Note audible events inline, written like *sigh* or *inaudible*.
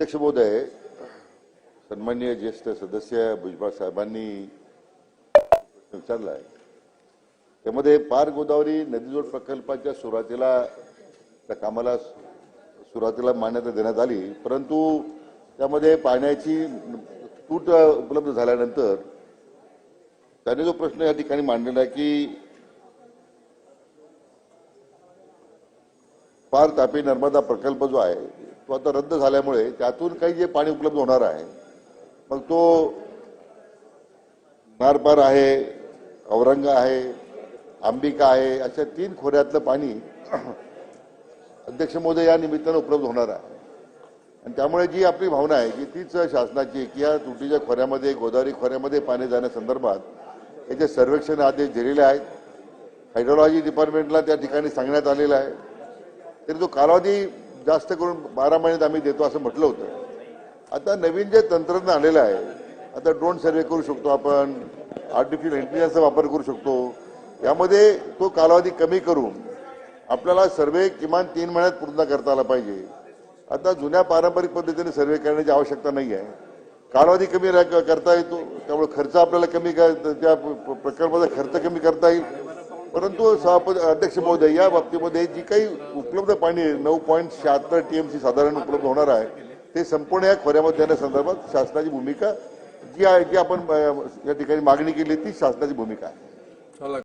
अध्यक्ष महोदय सन्मान्य ज्येष्ठ सदस्य भुजबळ साहेबांनी विचारला आहे त्यामध्ये पार गोदावरी नदीजोड प्रकल्पाच्या सुरुवातीला त्या कामाला सुरुवातीला मान्यता देण्यात आली परंतु त्यामध्ये पाण्याची तूट उपलब्ध झाल्यानंतर त्याने जो प्रश्न या ठिकाणी मांडलेला आहे की पार तापी नर्मदा प्रकल्प जो आहे तो आता रद्द झाल्यामुळे त्यातून काही जे पाणी उपलब्ध होणार आहे मग तो नारपार आहे औरंगा आहे अंबिका आहे अशा तीन खोऱ्यातलं पाणी *clears throat* अध्यक्ष महोदय या निमित्तानं उपलब्ध होणार आहे. आणि त्यामुळे जी आपली भावना आहे की तीच शासनाची की या तुटीच्या खोऱ्यामध्ये गोदावरी खोऱ्यामध्ये पाणी जाण्यासंदर्भात याचे सर्वेक्षण आदेश दिलेले आहेत हायड्रोलॉजी डिपार्टमेंटला त्या ठिकाणी सांगण्यात आलेलं आहे. तरी तो कालावधी जास्त करून बारा महिन्यात आम्ही देतो असं म्हटलं होतं. आता नवीन जे तंत्रज्ञान आलेलं आहे आता ड्रोन सर्वे करू शकतो आपण आर्टिफिशियल इंटेलिजन्सचा वापर करू शकतो. यामध्ये तो कालावधी कमी करून आपल्याला सर्वे किमान तीन महिन्यात पूर्ण करता आला पाहिजे. आता जुन्या पारंपरिक पद्धतीने सर्वे करण्याची आवश्यकता नाही आहे. कालावधी कमी करता येतो त्यामुळे खर्च आपल्याला कमी कर- त्या प्रकल्पाचा खर्च कमी करता येईल. परंतु सभापती अध्यक्ष महोदय या बाबतीमध्ये जी काही उपलब्ध पाणी आहे, नऊ पॉईंट शहात्तर टीएमसी साधारण उपलब्ध होणार आहे ते संपूर्ण या खोऱ्यामध्ये देण्यासंदर्भात शासनाची भूमिका जी आहे जी आपण या ठिकाणी मागणी केली ती शासनाची भूमिका आहे.